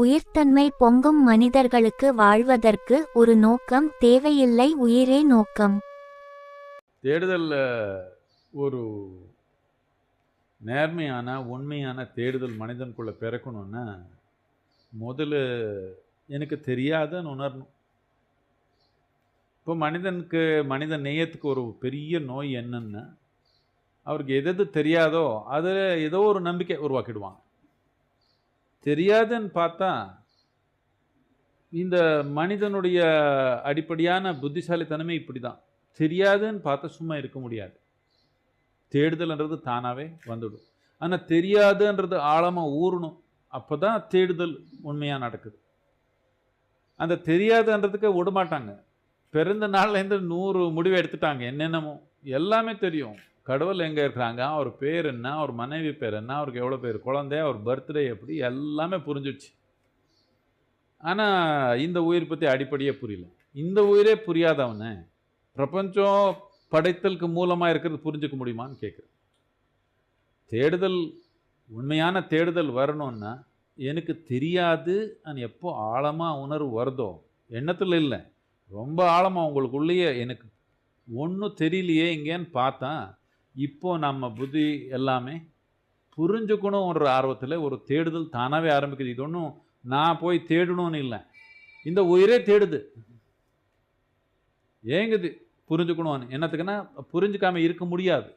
உயிர்த்தன்மை பொங்கும் மனிதர்களுக்கு வாழ்வதற்கு ஒரு நோக்கம் தேவையில்லை உயிரே நோக்கம். தேடுதலில் ஒரு நேர்மையான உண்மையான தேடுதல் மனிதனுக்குள்ளே பிறக்கணுன்னா முதல்ல எனக்கு தெரியாதன்னு உணரணும். இப்போ மனிதனுக்கு மனித நேயத்துக்கு ஒரு பெரிய நோய் என்னன்னா அவருக்கு எது எது தெரியாதோ அதில் ஏதோ ஒரு நம்பிக்கை உருவாக்கிடுவாங்க. தெரியாதுன்னு பார்த்தா இந்த மனிதனுடைய அடிப்படையான புத்திசாலித்தனமே இப்படி தான் தெரியாதுன்னு பார்த்தா சும்மா இருக்க முடியாது. தேடுதல்ன்றது தானாகவே வந்துடும். ஆனால் தெரியாதுன்றது ஆழமாக ஊறணும். அப்போ தான் தேடுதல் உண்மையாக நடக்குது. அந்த தெரியாதுன்றதுக்கு விடமாட்டாங்க. பிறந்த நாள்லேருந்து நூறு முடிவு எடுத்துட்டாங்க. என்னென்னமோ. எல்லாமே தெரியும். கடவுள் எங்கே இருக்கிறாங்க? அவர் பேர் என்ன? அவர் மனைவி பேர் என்ன? அவருக்கு எவ்வளோ பேர்? குழந்தை அவர் பர்த்டே எப்படி? எல்லாமே புரிஞ்சிடுச்சு. ஆனால் இந்த உயிர் பற்றி அடிப்படையே புரியல. இந்த உயிரே புரியாதவனே பிரபஞ்சம் படைத்தலுக்கு மூலமாக இருக்கிறது புரிஞ்சுக்க முடியுமான்னு கேட்குறேன் தேடுதல் உண்மையான தேடுதல் வரணும்னா எனக்கு தெரியாது நான் எப்போ ஆழமாக உணர்வு வருதோ எண்ணத்தில் இல்லை. ரொம்ப ஆழமாக உங்களுக்குள்ளேயே எனக்கு ஒன்றும் தெரியலையே எங்கேன்னு பார்த்தா இப்போ நம்ம புத்தி எல்லாமே புரிஞ்சுக்கணுன்ற ஆர்வத்தில் ஒரு தேடுதல் தானாகவே ஆரம்பிக்குது. இது ஒன்றும் நான் போய் தேடணும்னு இல்லை. இந்த உயிரே தேடுது. ஏங்குது. புரிஞ்சுக்கணும்னு. என்னத்துக்குன்னா புரிஞ்சுக்காமல் இருக்க முடியாது.